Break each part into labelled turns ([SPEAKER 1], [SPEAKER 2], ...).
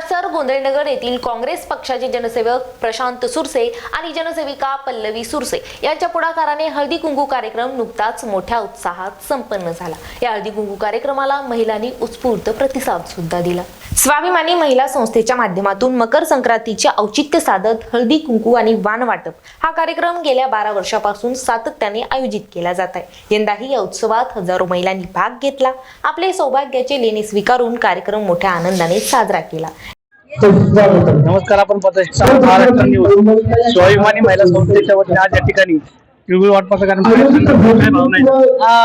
[SPEAKER 1] हडपसर गोंधळनगर येथील काँग्रेस पक्षाचे जनसेवक प्रशांत सुरसे आणि जनसेविका पल्लवी सुरसे यांच्या पुढाकाराने हळदी कुंकू कार्यक्रम नुकताच मोठ्या उत्साहात संपन्न झाला. या हळदी कुंकू कार्यक्रमाला महिलांनी उत्स्फूर्त प्रतिसाद सुद्धा दिला. स्वाभिमानी महिला संस्थेच्या माध्यमातून मकर संक्रांतीचे औचित्य साधत हळदी कुंकू आणि वाण वाटप हा कार्यक्रम गेल्या बारा वर्षापासून सातत्याने आयोजित केला जात आहे. यंदाही या उत्सवात हजारो महिलांनी भाग घेतला. आपले सौभाग्याचे लेणे स्वीकारून कार्यक्रम मोठ्या आनंदाने साजरा केला.
[SPEAKER 2] नमस्कार आपण प्रतिष्ठा महाराष्ट्र न्यूज स्वाभिमानी महिला संस्थेच्या वतीने आज या ठिकाणी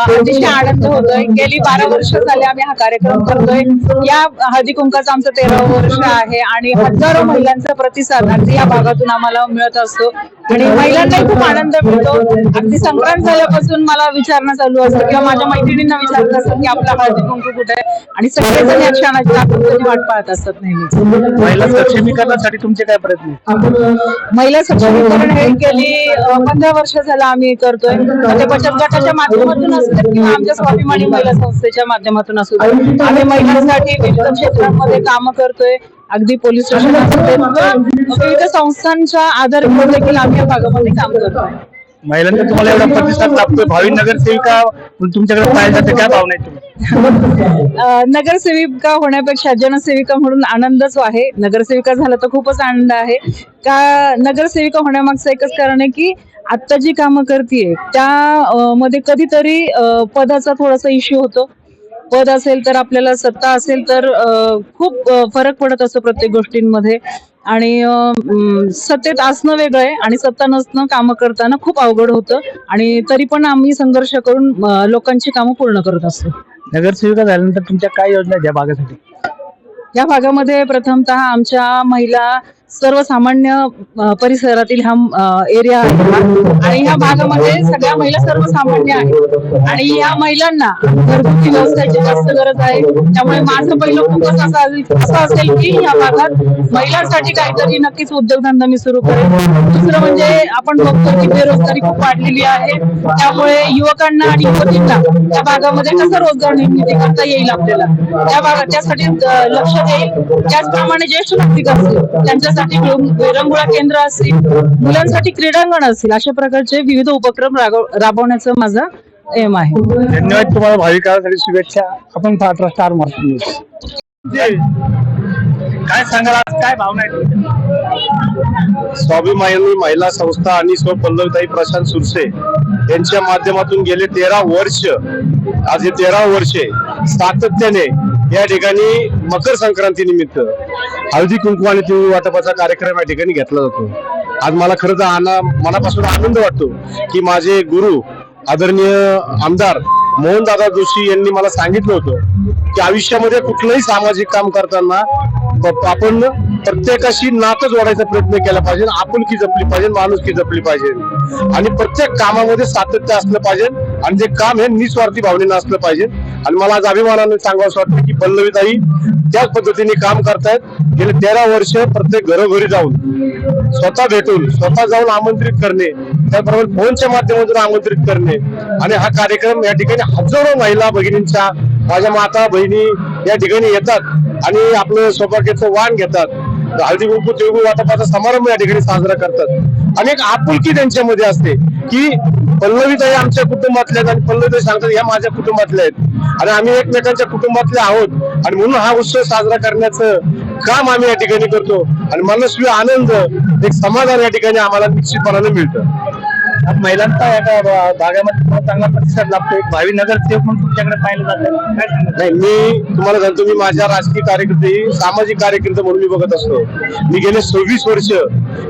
[SPEAKER 3] अतिशय आनंद होतोय. गेली बारा वर्ष झाले आम्ही हा कार्यक्रम करतोय. या हळदी कुंकाचं आमचं तेरावं वर्ष आहे आणि हजारो महिलांचा प्रतिसाद अगदी या भागातून आम्हाला मिळत असतो. आणि महिलांनाही खूप आनंद मिळतो. अगदी संक्रांत झाल्यापासून मला विचारणं चालू असतं किंवा माझ्या मैत्रिणींना विचारत असतं की आपला हळदी कुंकू कुठे आहे? आणि सगळेजण या क्षणाची आतुरतेने वाट पाहत असतात नेहमीच.
[SPEAKER 2] महिला सक्षमीकरणासाठी तुमचे काय प्रयत्न?
[SPEAKER 3] महिला सक्षमीकरण हे गेली पंधरा वर्ष झालं आम्ही करतोय. ते बचत गटाच्या माध्यमातून असू देत किंवा आमच्या स्वाभिमानी महिला संस्थेच्या माध्यमातून असू आम्ही महिलांसाठी विविध क्षेत्रांमध्ये काम करतोय. अगदी पोलीस स्टेशन विविध संस्थांच्या आधारित देखील आम्ही या भागामध्ये काम करतोय.
[SPEAKER 2] महिलांचा तुम्हाला एवढा प्रतिसाद लाभतोय? भावी नगरसेविका म्हणून तुमच्याकडे पाहिजे जाते? काय भावना आहे तुम्ही
[SPEAKER 3] नगरसेविका होण्यापेक्षा जनसेविका म्हणून आनंदच आहे. नगरसेविका झाला तर खूपच आनंद आहे. का नगरसेविका होण्यामागचं एकच कारण आहे की आत्ता जी कामं करते त्या मध्ये कधीतरी अ, पदाचा थोडासा इश्यू होतो. पद असेल तर आपल्याला सत्ता असेल तर खूप फरक पडत असतो प्रत्येक गोष्टींमध्ये. आणि सत्तेत असणं वेगळं आहे आणि सत्ता नसणं कामं करताना खूप अवघड होतं. आणि तरी पण आम्ही संघर्ष करून लोकांची कामं पूर्ण करत असतो.
[SPEAKER 2] नगरसेविका झाल्यानंतर तुमच्या काय योजना आहेत या भागासाठी?
[SPEAKER 3] या भागामध्ये प्रथमतः आमच्या महिला सर्वसामान्य परिसरातील हा एरिया आहे. आणि ह्या भागामध्ये सगळ्या महिला सर्वसामान्य आहेत. आणि या महिलांना घरगुती व्यवसायाची जास्त गरज आहे. त्यामुळे माझं पहिलं फोकस असं असेल- असं असेल की या भागात महिलांसाठी काहीतरी नक्कीच उद्योगधंदा मी सुरू करेन. दुसरं म्हणजे आपण बघतो की बेरोजगारी खूप वाढलेली आहे. त्यामुळे युवकांना आणि युवतींना त्या भागामध्ये कसं रोजगार निर्मिती करता येईल आपल्याला? त्या भागात त्यासाठी लक्ष देईल. त्याचप्रमाणे ज्येष्ठ नागरिक असतील त्यांच्या विरंग- विरंगुळा केंद्र असतील मुलांसाठी क्रीडांगण असतील अशा प्रकारचे विविध उपक्रम राबवण्याचं माझा एम आहे.
[SPEAKER 2] धन्यवाद तुम्हाला भावी काळासाठी शुभेच्छा. आपण स्टार काय सांगाल आज? काय भावना आहे?
[SPEAKER 4] स्वाभिमानी महिला संस्था आणि स्व पल्लवीताई प्रशांत सुरसे यांच्या माध्यमातून गेले तेरा वर्ष. आज हे तेरा वर्षे सातत्याने या ठिकाणी मकर संक्रांती निमित्त हळदी कुंकू आणि तिळ वाटपाचा कार्यक्रम या ठिकाणी घेतला जातो. आज मला खरंच आना मनापासून आनंद वाटतो की माझे गुरु आदरणीय आमदार मोहनदादा जोशी यांनी मला सांगितलं होतं की आयुष्यामध्ये कुठलंही सामाजिक काम करताना आपण प्रत्येकाशी नातं जोडायचा प्रयत्न केला पाहिजे आपुलकी जपली पाहिजे माणुसकी जपली पाहिजे. आणि प्रत्येक कामामध्ये सातत्य असलं पाहिजे आणि जे काम हे निस्वार्थी भावनेनं असलं पाहिजे. आणि मला आज अभिमानाने सांगावं वाटतं की पल्लवीताई त्याच पद्धतीने काम करतायत. गेले तेरा वर्ष प्रत्येक घरोघरी जाऊन स्वतः भेटून स्वतः जाऊन आमंत्रित करणे त्याचप्रमाणे फोनच्या माध्यमातून आमंत्रित करणे आणि हा कार्यक्रम या ठिकाणी हजारो महिला भगिनींच्या माझ्या माता बहिणी या ठिकाणी येतात आणि आपलं सौभाग्याचं वाण घेतात. हळदी कुंकू तिळगुळ वाटपाचा समारंभ या ठिकाणी साजरा करतात. आणि एक आपुलकी त्यांच्यामध्ये असते. की पल्लवीताई आमच्या कुटुंबातल्या आहेत आणि पल्लवीताई सांगतात या माझ्या कुटुंबातल्या आहेत. आणि आम्ही एकमेकांच्या कुटुंबातले आहोत. आणि म्हणून हा उत्सव साजरा करण्याचं काम आम्ही या ठिकाणी करतो. आणि मनस्वी आनंद एक समाधान या ठिकाणी आम्हाला निश्चितपणाने मिळतं.
[SPEAKER 2] महिलांचा या भागामध्ये चांगला प्रतिसाद लाभतोय. भावी नगरसेवक म्हणून तुमच्याकडे पाहिलं जातं काय
[SPEAKER 4] नाही मी तुम्हाला सांगतो मी माझ्या राजकीय कार्यकर्ते सामाजिक कार्यकर्ते म्हणून मी बघत असतो. मी गेले सव्वीस वर्ष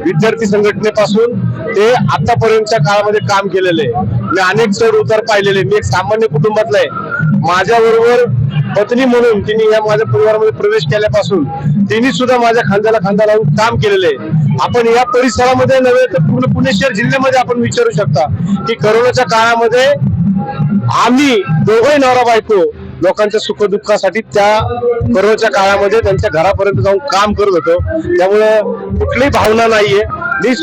[SPEAKER 4] विद्यार्थी संघटनेपासून ते आतापर्यंतच्या काळामध्ये काम केलेले. मी अनेक चढ उतार पाहिलेले. मी एक सामान्य कुटुंबातला आहे. माझ्या बरोबर पत्नी म्हणून तिने या माझ्या परिवारामध्ये प्रवेश केल्यापासून तिने सुद्धा माझ्या खांद्याला खांदा लावून काम केलेलं आहे. आपण या परिसरामध्ये नव्हे तर पूर्ण पुणे शहर जिल्ह्यामध्ये आपण विचारू शकता की करोनाच्या काळामध्ये आम्ही दोघंही नवरा बायको लोकांच्या सुखदुःखासाठी त्या करोनाच्या काळामध्ये त्यांच्या घरापर्यंत जाऊन काम करत होतो. त्यामुळं कुठलीही भावना नाहीये. नाही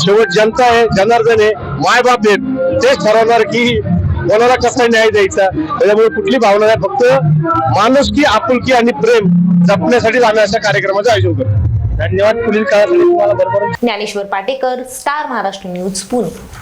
[SPEAKER 4] शेवट जनता आहे जनार्दन आहे मायबाप आहेत. तेच ठरवणार की कोणाला कसा न्याय द्यायचा? त्याच्यामुळे कुठली भावना नाही फक्त माणुसकी आपुलकी आणि प्रेम जपण्यासाठी आम्ही अशा कार्यक्रमाचं आयोजन करतो.
[SPEAKER 2] धन्यवाद पुढील काळात
[SPEAKER 1] ज्ञानेश्वर पाटेकर स्टार महाराष्ट्र न्यूज पुणे.